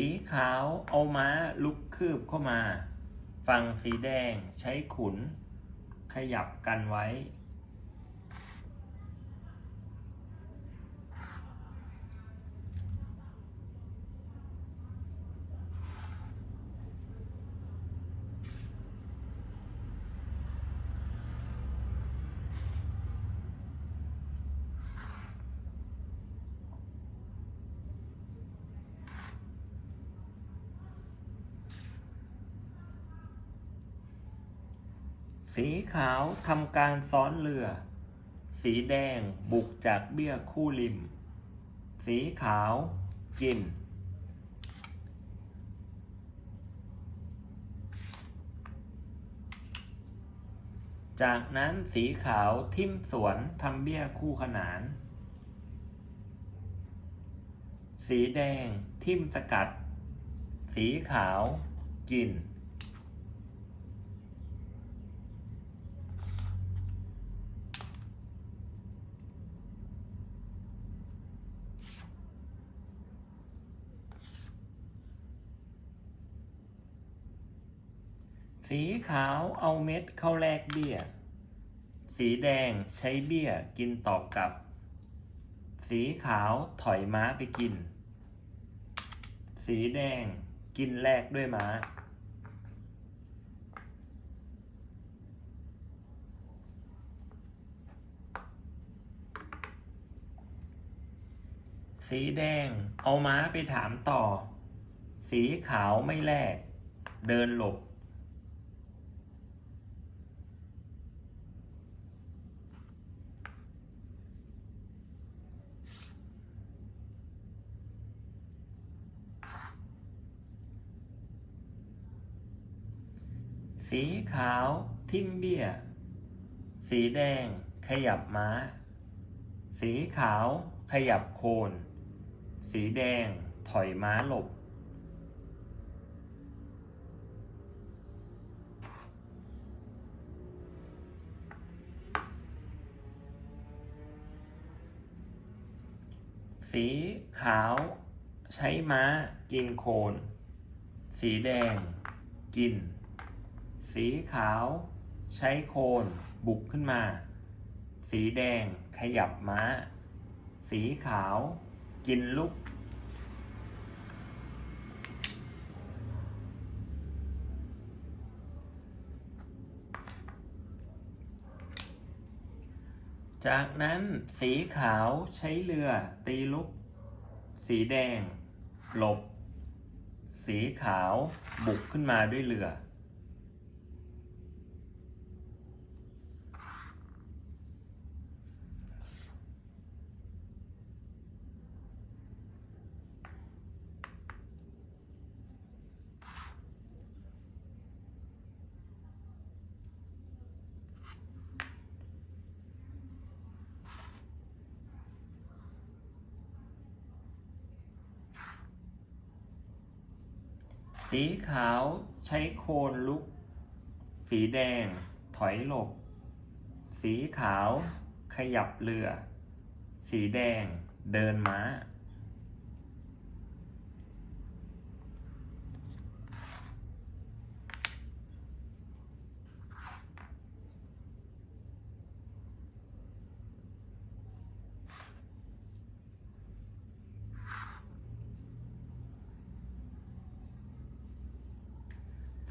สีขาวเอาม้าลุกคืบเข้ามา ฝั่งสีแดงใช้ขุน ขยับกันไว้ สีขาวทำการซ้อนเรือ สีแดงบุกจากเบี้ยคู่ริม สีขาวกิน จากนั้นสีขาวทิ่มสวนทำเบี้ยคู่ขนาน สีแดงทิ่มสกัด สีขาวกิน สีขาวเอาเม็ดเข้าแลกเบี้ย สีแดงใช้เบี้ยกินต่อกับ สีขาวถอยม้าไปกิน สีแดงกินแลกด้วยม้า สีแดงเอาม้าไปถามต่อ สีขาวไม่แลก เดินหลบ สีขาวทิมเบี้ย สีแดงขยับม้า สีขาวขยับโคน สีแดงถอยม้าหลบ สีขาวใช้ม้ากินโคน สีแดงกิน สีขาวใช้โคนบุกขึ้นมา สีแดงขยับม้า สีขาวกินลุกจากนั้นสีขาวใช้เรือตีลุก สีแดงหลบ สีขาวบุกขึ้นมาด้วยเรือ สีขาวใช้โคนลุก สีแดงถอยหลบ สีขาวขยับเรือ สีแดงเดินม้า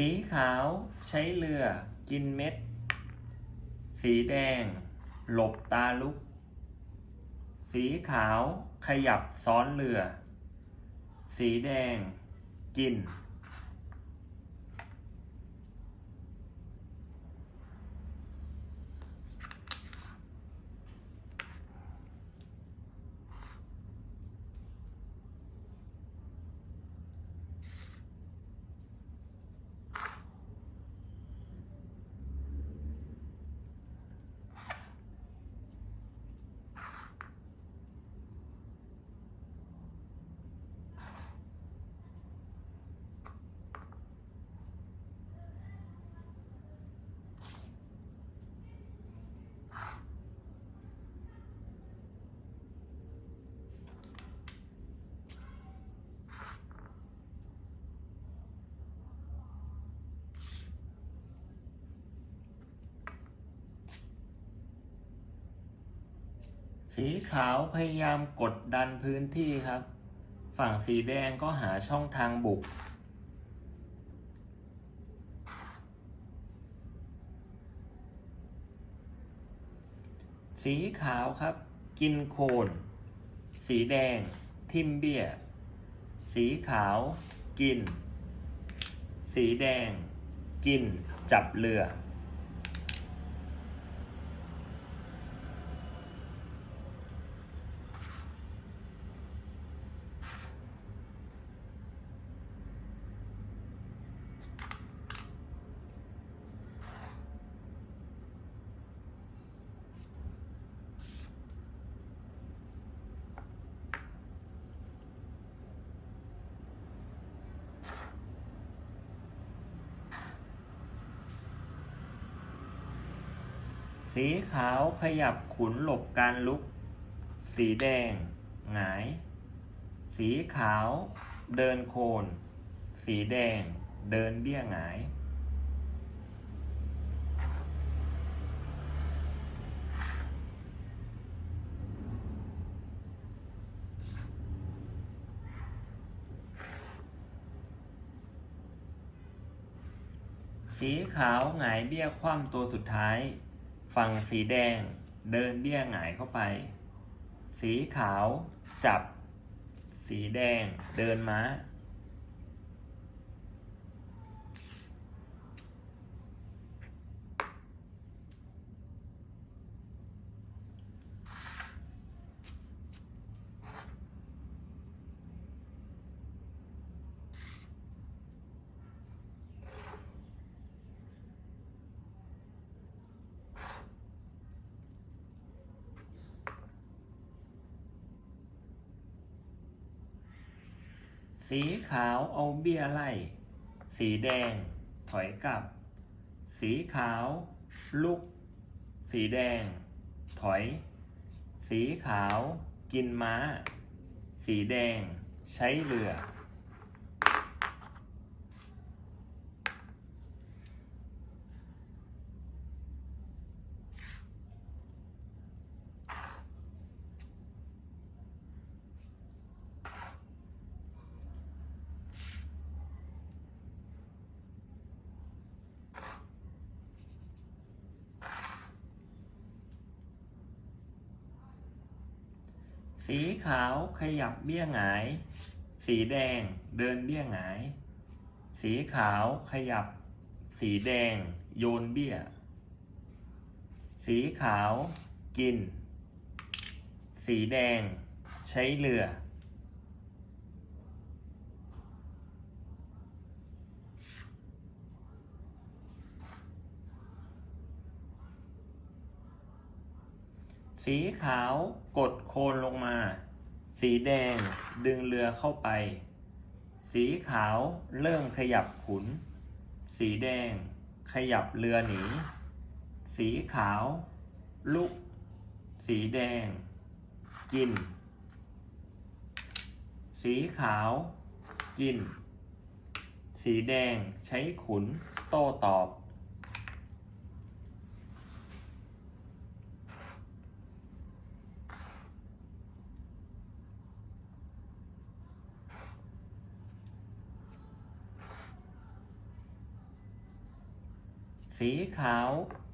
สีขาวใช้เรือกินเม็ด สีแดง หลบตาลุก สีขาวขยับซ้อนเรือ สีแดง กิน สีขาวพยายามกดดันพื้นที่ครับ ฝั่งสีแดงก็หาช่องทางบุก สีขาวครับ กินโคน สีแดง ทิมเบียสีขาว กิน สีแดง กิน จับเรือ สีขาวขยับขุนหลบการลุก สีแดง หงาย สีขาว เดินโคน สีแดง เดินเบี้ยหงาย สีขาวหงายเบี้ยคว่ำตัวสุดท้าย ฝั่งสีแดงเดินเบี้ยหงายเข้าไป สีขาวจับ สีแดงเดินม้า สีขาวเอาเบี้ยไล่ สีแดงถอยกลับ สีขาว ลุก สีแดง ถอย สีขาว กินม้า สีแดง ใช้เรือ สีขาวขยับเบี้ยหงาย สีแดงเดินเบี้ยหงาย สีขาวขยับ สีแดงโยนเบี้ย สีขาวกิน สีแดงใช้เรือ สีขาวกดโคนลงมา สีแดงดึงเรือเข้าไป สีขาวเริ่มขยับขุน สีแดงขยับเรือหนี สีขาว ลุก สีแดง กิน สีขาว กิน สีแดงใช้ขุน โต้ตอบ สีขาว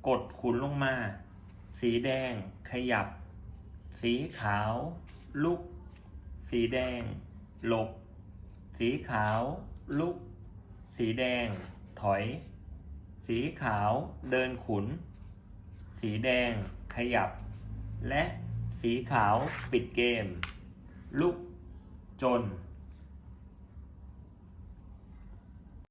กดขุนลงมา สีแดงขยับ สีขาว ลุก สีแดง หลบ สีขาว ลุก สีแดง ถอย สีขาวเดินขุน สีแดงขยับ และสีขาวปิดเกม ลุกจน